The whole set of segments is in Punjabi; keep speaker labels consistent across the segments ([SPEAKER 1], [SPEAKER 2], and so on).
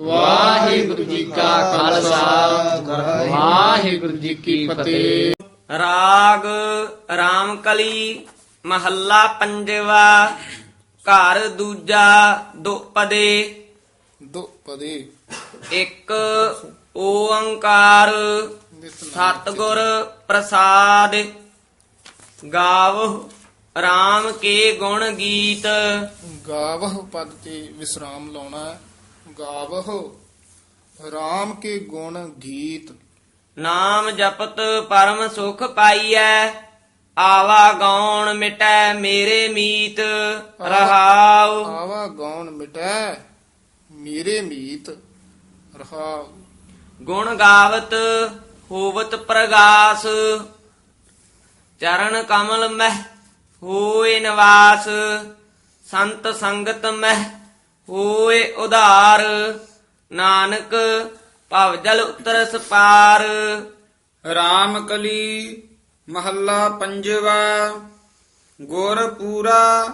[SPEAKER 1] ਵਾਹਿਗੁਰੂ ਜੀ ਕਾ ਖਾਲਸਾ। ਵਾਹਿਗੁਰੂ ਜੀ ਕੀ ਫਤਿਹ।
[SPEAKER 2] ਰਾਗ ਰਾਮਕਲੀ ਮਹੱਲਾ ਪੰਜਵਾ। ਘਰ ਦੂਜਾ ਦੁਪਦੇ।
[SPEAKER 3] ਦੋ ਪਦੇ
[SPEAKER 2] ਇੱਕ ਓੰਕਾਰ ਸਤਿਗੁਰ ਪ੍ਰਸਾਦ। ਗਾਵੋ RAM ਕੇ ਗੁਣ ਗੀਤ।
[SPEAKER 3] ਗਾਵਹ ਪਦ ਤੇ ਵਿਸਰਾਮ ਲਾਉਣਾ। ਗਾਵਹ RAM ਕੇ ਗੁਣ ਗੀਤ।
[SPEAKER 2] ਨਾਮ ਜਪਤ ਪਰਮ ਸੁਖ ਪਾਈਐ ਆਵਾ ਗਾਉਣ ਮਿਟੈ ਮੇਰੇ ਮੀਤ ਰਹਾਉ।
[SPEAKER 3] ਆਵਾ ਗਾਉਣ ਮਿਟੈ ਮੇਰੇ ਮੀਤ ਰਹਾਉ।
[SPEAKER 2] ਗੁਣ ਗਾਵਤ ਹੋਵਤ ਪ੍ਰਗਾਸ ਚਰਨ ਕਮਲ ਮਹਿ ਹੋਏ ਨਿਵਾਸ ਸੰਤ ਸੰਗਤ ਮਹਿ ਹੋਏ ਉਧਾਰ, ਨਾਨਕ ਭਵ ਜਲ ਉਤਰ ਸਪਾਰ।
[SPEAKER 4] ਰਾਮ ਕਲੀ ਮਹੱਲਾ ਪੰਜਵਾ, ਗੁਰ ਪੂਰਾ,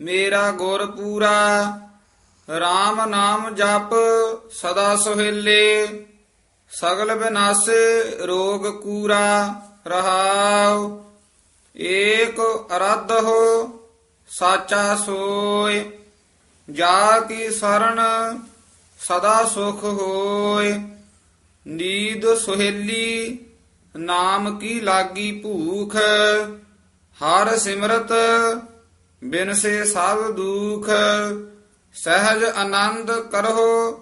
[SPEAKER 4] ਮੇਰਾ ਗੁਰ ਪੂਰਾ। RAM ਨਾਮ ਜਪ ਸਦਾ ਸੁਹੇਲੇ, ਸਗਲ ਬਿਨਾਸੇ ਰੋਗ ਕੂਰਾ ਰਹਾਉ। ਏਕ ਅਰਧ ਹੋ, ਸਾਚਾ ਸੋਏ। ਜਾ ਕੀ ਸਰਣ ਸਦਾ ਸੁਖ ਹੋਏ। ਨੀਦ ਸੁਹੇਲੀ ਨਾਮ ਕੀ ਲਾਗੀ ਭੂਖ? ਹਰ ਸਿਮਰਤ ਬਿਨ ਸੇ ਸਭ ਦੁਖ। ਸਹਿਜ ਆਨੰਦ ਕਰੋ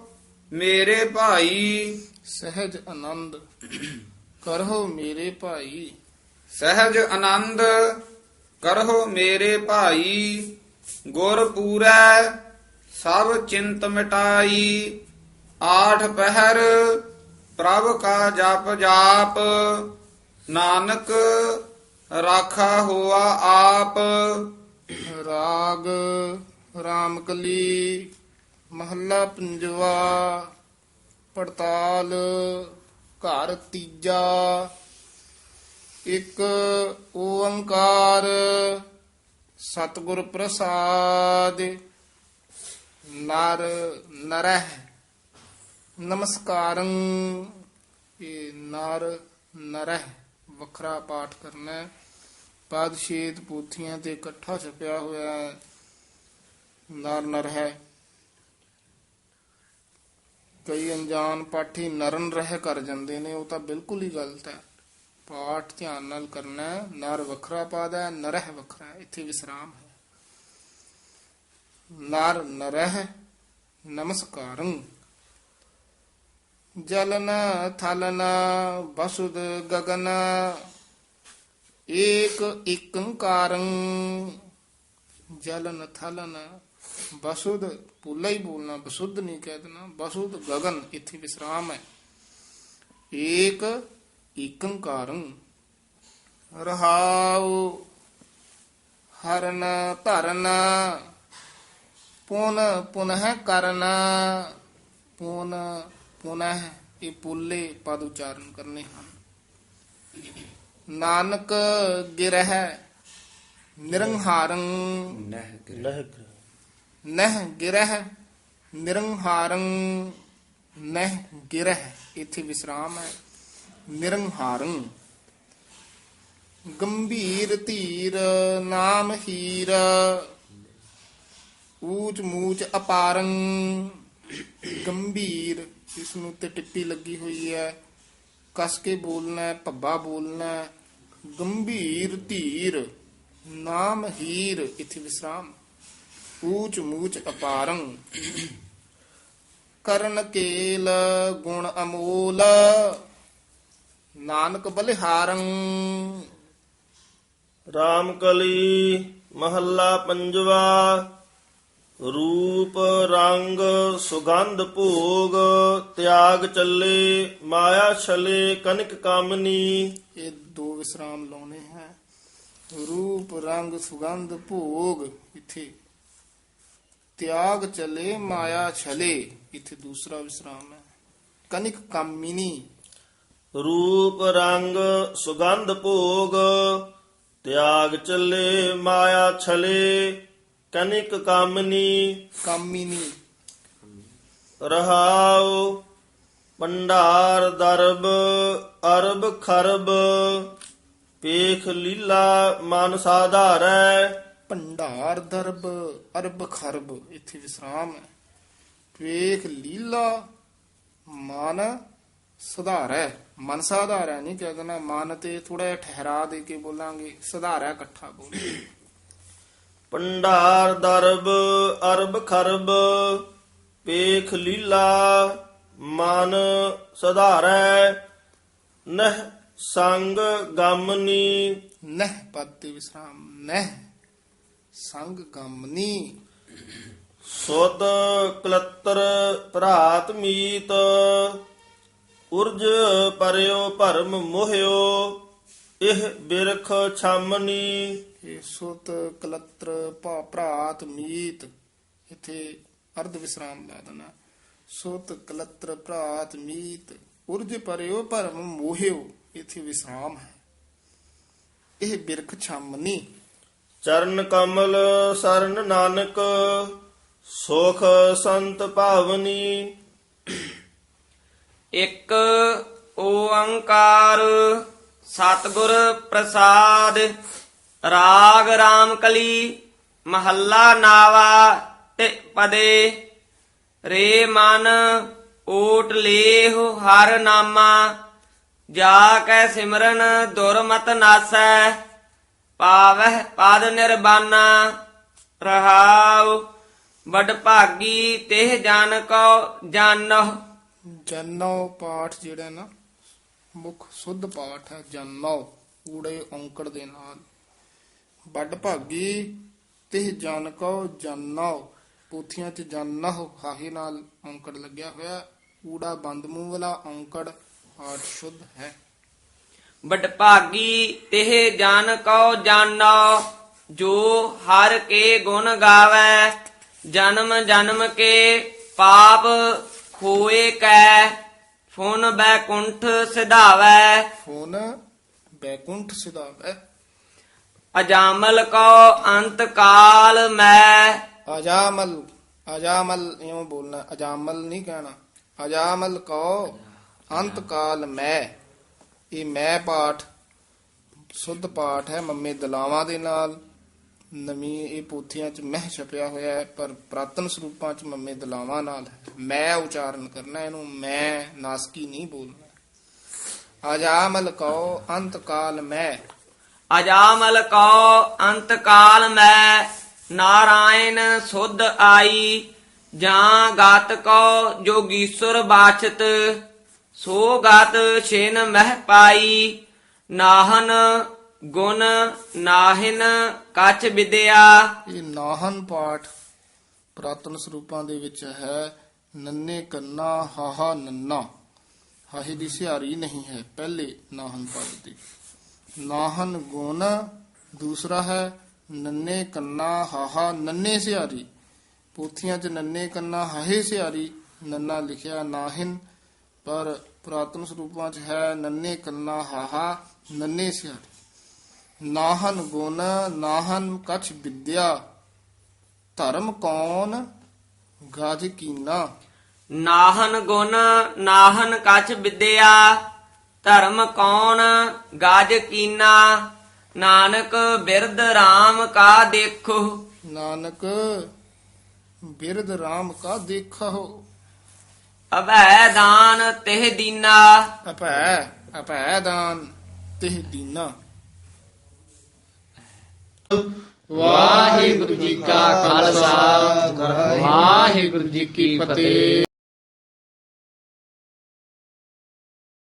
[SPEAKER 4] ਮੇਰੇ ਭਾਈ।
[SPEAKER 3] ਸਹਿਜ ਆਨੰਦ ਕਰੋ ਮੇਰੇ ਭਾਈ।
[SPEAKER 4] ਸਹਿਜ ਆਨੰਦ ਕਰੋ ਮੇਰੇ ਭਾਈ। ਗੁਰ ਪੂਰੈ ਸਭ ਚਿੰਤ ਮਿਟਾਈ ਆਠ ਪਹਿਰ ਪ੍ਰਭ ਕਾ ਜਪ ਜਾਪ, ਨਾਨਕ ਰਾਖਾ ਹੋਆ ਆਪ।
[SPEAKER 3] ਰਾਗ ਰਾਮਕਲੀ ਮਹੱਲਾ ਪੰਜਵਾ, ਪੜਤਾਲ ਘਰ ਤੀਜਾ। ਇੱਕ ਓੰਕਾਰ ਸਤਿਗੁਰ ਪ੍ਰਸਾਦ। ਨਰ, ਨਰਹਿ, ਨਮਸਕਾਰੰ। ਇਹ ਨਰ, ਨਰਹਿ ਵੱਖਰਾ ਪਾਠ ਕਰਨਾ ਹੈ। ਪਦ ਪੋਥੀਆਂ ਤੇ ਇਕੱਠਾ ਛਪਿਆ ਹੋਇਆ ਹੈ। ਨਰ ਨਰ ਕਈ ਅਣਜਾਣ ਪਾਠੀ ਨਰਨ ਰਹਿ ਕਰ ਜਾਂਦੇ ਨੇ, ਉਹ ਤਾਂ ਬਿਲਕੁਲ ਹੀ ਗਲਤ ਹੈ। ਪਾਠ ਧਿਆਨ ਨਾਲ ਕਰਨਾ ਨਰ ਵੱਖਰਾ ਪਦ ਹੈ, ਨਰਹਿ ਵੱਖਰਾ ਹੈ। ਇੱਥੇ ਵਿਸਰਾਮ ਹੈ। ਨਰ ਨਰਹਿ ਨਮਸਕਾਰੰ। ਜਲਨ ਥਲਨ ਬਸੁਦ ਗਗਨ ਏਕ ਏਕੰਕਾਰੰ ਜਲਨ ਥਲਨ ਬਸੁਦ ਪੁੱਲਾ ਹੀ ਬੋਲਣਾ ਬਸੁੱਧ ਨਹੀਂ ਕਹਿ ਦੇਣਾ, ਬਸੁਦ ਗਗਨ, ਇੱਥੇ ਵਿਸਰਾਮ ਹੈ। ਏਕ ਏਕੰਕਾਰੰ ਰਹਾਉ ਹਰਨ ਧਰਨ ਪੁਨ ਪੁਨਹ ਕਰਨ। ਪੁਨ ਪੁਨਹ ਇਹ ਪੁੱਲੇ ਪਦ ਉਚਾਰਨ ਕਰਨੇ ਹਨ। ਨਾਨਕ ਗਿਰਹਿ ਨਿਰੰਹਾਰੰ। ਨਹਿ ਗਿਰਹਿ। ਨਿਰੰਹਾਰੰ। ਨਹਿ ਗਿਰਹਿ ਇੱਥੇ ਵਿਸਰਾਮ ਹੈ। ਨਿਰੰਹਾਰੰ। ਗੰਭੀਰ ਧੀਰ ਨਾਮ ਹੀਰ। ਊਚ ਮੂਚ ਅਪਾਰੰ। ਗੰਭੀਰ ਇਸ ਨੂੰ ਤੇ ਟਿੱਪੀ ਲੱਗੀ ਹੋਈ ਹੈ। ਕਸ ਕੇ ਬੋਲਣਾ ਭੱਬਾ ਬੋਲਣਾ ਗੰਭੀਰ, ਧੀਰ, ਨਾਮ ਹੀਰ, ਇਥੇ ਵਿਸਰਾਮ। ਊਚ ਮੂਚ ਅਪਾਰੰ। ਕਰਨ ਕੇਲ, ਗੁਣ ਅਮੋਲ। ਨਾਨਕ ਬਲਿਹਾਰੰ।
[SPEAKER 5] ਰਾਮਕਲੀ ਮਹੱਲਾ ਪੰਜਵਾ। ਰੂਪ ਰੰਗ ਸੁਗੰਧ ਭੋਗ ਤਿਆਗ ਚੱਲੇ ਮਾਇਆ ਛਲੇ ਕਨਿਕ ਕਾਮਨੀ।
[SPEAKER 3] ਇਹ ਦੋ ਵਿਸਰਾਮ ਲਾਉਣੇ ਹੈ। ਰੂਪ ਰੰਗ ਸੁਗੰਧ ਭੋਗ ਇਥੇ ਤਿਆਗ ਚਲੇ ਮਾਇਆ ਛਲੇ ਇਥੇ ਦੂਸਰਾ ਵਿਸਰਾਮ ਹੈ। ਕਨਿਕ ਕਾਮਿਨੀ।
[SPEAKER 5] ਰੂਪ ਰੰਗ ਸੁਗੰਧ ਭੋਗ ਤਿਆਗ ਚੱਲੇ ਮਾਇਆ ਛਲੇ ਕਨਿਕ ਕਾਮਨੀ
[SPEAKER 3] ਕਾਮਿਨੀ।
[SPEAKER 5] ਰਹਾਉ ਪੰਡਾਰ ਦਰਬ ਅਰਬ ਖਰਬ ਪੇਖ ਲੀਲਾ ਮਨ ਸਾਧਾਰੈ।
[SPEAKER 3] ਭੰਡਾਰ ਦਰਬ ਅਰਬ ਖਰਬ ਇੱਥੇ ਵਿਸਰਾਮ ਹੈ। ਵੇਖ ਲੀਲਾ ਮਨ ਸੁਧਾਰੈ। ਮਨ ਸੁਧਾਰੈ ਨਹੀਂ ਕਹਿ ਦੇਣਾ ਮਨ ਤੇ ਥੋੜਾ ਠਹਿਰਾ ਦੇ ਕੇ ਬੋਲਾਂਗੇ ਸੁਧਾਰੈ ਇਕੱਠਾ ਬੋਲ
[SPEAKER 5] ਪੰਡਾਰ ਦਰਬ ਅਰਬ ਖਰਬ ਪੇਖ ਲੀਲਾ ਮਨ ਸੁਧਾਰੈ ਨਹ ਸੰਗ ਗਮਨੀ।
[SPEAKER 3] ਨਹਿ ਪਦ ਤੇ ਵਿਸਰਾਮ ਨਹਿ ਸੰਗ ਗਮਨੀ।
[SPEAKER 5] ਸੁਤ ਕਲਤਰ ਭਰਾਤ ਮੀਤ ਉਰਜ ਪਰਿਓ ਭਰਮ ਮੋਹਿਓ ਇਹ ਬਿਰਖ ਛਾਮਨੀ।
[SPEAKER 3] ਇਹ ਸੁਤ ਕਲਤਰ ਭਾ ਭਰਾਤ ਮੀਤ ਇੱਥੇ ਅਰਧ ਵਿਸਰਾਮ ਲਾ ਦੇਣਾ। ਸੁਤ ਕਲਤਰ ਭਰਾਤ ਮੀਤ ਉਰਜ ਪਰਿਓ ਭਰਮ ਮੋਹਿਓ ਇੱਥੇ ਵਿਸਰਾਮ ਹੈ। ਇਹ ਬਿਰਖ ਛਾਮਨੀ
[SPEAKER 5] ਚਰਨ ਕਮਲ ਸਰਨ ਨਾਨਕ ਸੁਖ ਸੰਤ ਭਾਵਨੀ।
[SPEAKER 2] ਇੱਕ ਓੰਕਾਰ ਸਤਿਗੁਰ ਪ੍ਰਸਾਦ। ਰਾਗ ਰਾਮ ਕਲੀ ਮਹੱਲਾ ਨਾਵਾ ਤੇ ਪਦੇ, ਰੇ ਮਨ ਓਟ ਲੇਹੁ ਹਰ ਨਾਮਾ, ਜਾ ਕੈ ਸਿਮਰਨ ਦੁਰਮਤ ਨਾਸੈ, ਪਾਵਹਿ ਪਦ ਨਿਰਬਾਨਾ, ਰਹਾਉ ਵਡ ਭਾਗੀ ਤਿਹ ਜਨ ਕੋ ਜਾਣਹੁ
[SPEAKER 3] ਜਨੋ ਪਾਠ ਜਿਹੜਾ ਨਾ, ਮੁੱਖ ਸੁੱਧ ਪਾਠ ਹੈ ਜਨੋ, ਊੜੇ ਔਂਕੜ ਦੇ ਨਾਲ। ਵੱਡ ਭਾਗੀ ਤਿਹ ਜਨ ਕੋ ਜਨੋ ਪੋਥੀਆਂ ਚ ਜਨਹੁ ਹਾਹੇ ਨਾਲ ਔਂਕੜ ਲੱਗਿਆ ਹੋਇਆ। ਊੜਾ ਬੰਦ ਮੂੰਹ ਵਾਲਾ ਔਂਕੜ ਪਾਠ ਸ਼ੁੱਧ ਹੈ।
[SPEAKER 2] ਵਡ ਭਾਗੀ ਤਿਹ ਜਨ ਕੋ ਜਾਣੋ ਜੋ ਹਰ ਕੇ ਗੁਣ ਗਾਵੇ ਜਨਮ ਜਨਮ ਕੇ ਪਾਪ ਖੋਏ ਕੈ। ਫੁਨ ਬੈਕੁੰਠ ਸਿਧਾਵੇ।
[SPEAKER 3] ਫੋਨ ਬੈਕੁੰਠ ਸਿਧਾਵੈ।
[SPEAKER 2] ਅਜਾਮਲ ਕੋ ਅੰਤ ਕਾਲ ਮੈਂ।
[SPEAKER 3] ਅਜਾਮਲ ਅਜਾਮਲ ਇਉਂ ਬੋਲਣਾ, ਅਜਾਮਲ ਨਹੀਂ ਕਹਿਣਾ। ਅਜਾਮਲ ਕੋ ਅੰਤ ਕਾਲ ਮੈਂ। ਇਹ ਮੈਂ ਪਾਠ, ਸੁੱਧ ਪਾਠ ਹੈ ਮੰਮੇ ਦਲਾਵਾਂ ਦੇ ਨਾਲ। ਨਵੀਂ ਇਹ ਪੋਥੀਆਂ ਚ ਮਹਿ ਛਪਿਆ ਹੋਇਆ ਹੈ, ਪਰ ਪ੍ਰਾਤਨ ਸਰੂਪਾਂ ਚ ਮੰਮੇ ਦਲਾਵਾਂ ਨਾਲ ਮੈਂ ਉਚਾਰਨ ਕਰਨਾ ਇਹਨੂੰ, ਮੈਂ ਨਾਸਕੀ ਨਹੀਂ ਬੋਲਣਾ। ਅਜਾਮਲ ਕੋ ਅੰਤ ਕਾਲ ਮੈਂ।
[SPEAKER 2] ਅਜਾਮਲ ਕੋ ਅੰਤ ਕਾਲ ਮੈਂ ਨਾਰਾਇਣ ਸੁਧ ਆਈ, ਜਾਂ ਗਾਤ ਕੋ ਜੋਗੀਸੁਰ ਬਾਛਤ, ਸੋ ਗਾਤ ਛੇਨ ਮਹਿ ਪਾਈ। ਨਾਹਨ ਗੁਣ ਨਾਹਿਨ ਕਛ ਵਿਦਿਆ।
[SPEAKER 3] ਇਹ ਨਾਹਨ ਪਾਠ ਪ੍ਰਾਤਨ ਸਰੂਪਾਂ ਦੇ ਵਿੱਚ ਹੈ। ਨੰਨੇ ਕੰਨਾ, ਹਾਹਾ ਨੰਨਾ। ਹਾਹੇ ਦੀ ਸਿਹਾਰੀ ਨਹੀਂ ਹੈ। ਪਹਿਲੇ ਨਾਹਨ ਪਦ ਦੀ। ਨਾਹਨ ਗੁਣ, ਦੂਸਰਾ ਹੈ ਨੰਨੇ ਕੰਨਾ ਹਾਹਾ, ਨੰਨੇ ਸਿਹਾਰੀ। ਪੋਥੀਆਂ 'ਚ ਨੰਨੇ ਕੰਨਾ ਹਾਹੇ ਸਿਆਰੀ ਨੰਨਾ ਲਿਖਿਆ ਨਾਹਿਨ। ਪਰ ਪ੍ਰਾਤਨ ਸਰੂਪਾਂ 'ਚ ਹੈ ਨੰਨੇ ਕੰਨਾ ਹਾਹਾ, ਨੰਨੇ ਸਿਹਾਰੀ। ਨਾਹਨ ਗੁਣ, ਨਾਹਨ ਕਛ ਵਿਦਿਆ, ਧਰਮ ਕੌਣ, ਗਾਜ ਕੀਨਾ।
[SPEAKER 2] ਨਾਹਨ ਗੁਣ, ਨਾਹਨ ਕਛ ਵਿਦਿਆ ਧਰਮ ਕੌਣ? ਗਾਜ ਕੀਨਾ। ਨਾਨਕ ਬਿਰਧ RAM ਕਾ ਦੇਖੋ
[SPEAKER 3] ਨਾਨਕ ਬਿਰਧ RAM ਕਾ ਦੇਖੋ
[SPEAKER 2] ਅਭੈ ਦਾਨ ਤਿਹ ਦੀਨਾ।
[SPEAKER 3] ਅਪੈ ਅਪੈ ਦਾਨ ਤਿਹ ਦੀਨਾ।
[SPEAKER 1] ਵਾਹਿਗੁਰੂ ਜੀ ਕਾ ਖਾਲਸਾ। ਵਾਹਿਗੁਰੂ ਜੀ ਕੀ ਫਤਿਹ।